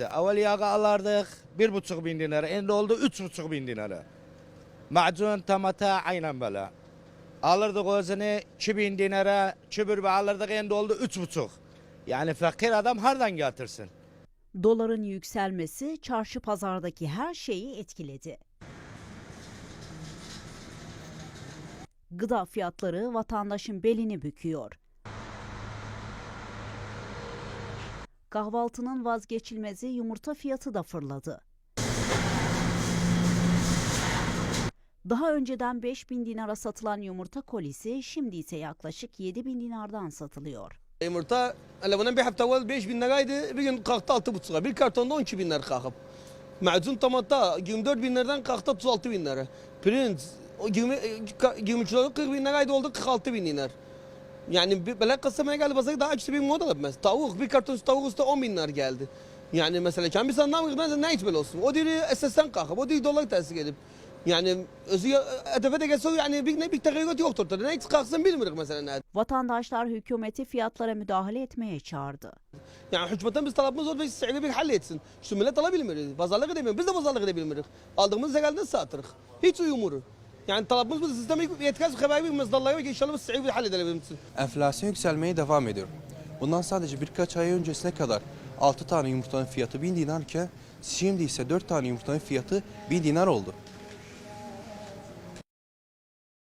Evvel yağı alırdık bir buçuk bin dinara. Şimdi oldu üç buçuk bin dinara. Macun tamata aynen böyle. Alırdık özünü 2000 dinara, çöbür alırdık şimdi oldu üç buçuk. Yani fakir adam hardan getirsin? Doların yükselmesi çarşı pazardaki her şeyi etkiledi. Gıda fiyatları vatandaşın belini büküyor. Kahvaltının vazgeçilmezi yumurta fiyatı da fırladı. Daha önceden 5000 dinara satılan yumurta kolisi şimdi ise yaklaşık 7000 dinardan satılıyor. Yumurta hele bundan bir hafta evvel 5 bin liraydı. Bir gün kalktı 6,5'a. Bir kartonda 12 bin lira kalkıp. Macun tomata 24 bin liradan kalktı 36 bin lira. Pirinç o 20, 20 kiloluk 40 bin liraydı oldu 46 bin dinar. Yani bir- böyle kısmaya geldi basak daha üstü bir moda mesela. Tavuk bir karton tavuk üstü 10 bin lira geldi. Yani mesela kendi sandım ki ne hiç böyle olsun. O diri esesten kalkıp o diri dolar tesir edip. Yani özü edefe de gelse yani bir ne bir tegayyürat yoktur. Ne kalksın bilmiyoruz mesela ne. Vatandaşlar hükümeti fiyatlara müdahale etmeye çağırdı. Yani hükümetten biz talabımız var ve sicri bir halletsin. Şu millet alabilmiyoruz. Pazarlık edemiyoruz. Biz de pazarlık edebilmiyoruz. Aldığımız zekalden satırız. Hiç uyumuru. Yani talabımız bu sistemi yetkaz haber bir mezdarlara ki inşallah sicri bir halledelim. Enflasyon yükselmeye devam ediyor. Bundan sadece birkaç ay öncesine kadar 6 tane yumurtanın fiyatı 1000 dinarken şimdi ise 4 tane yumurtanın fiyatı 1000 dinar oldu.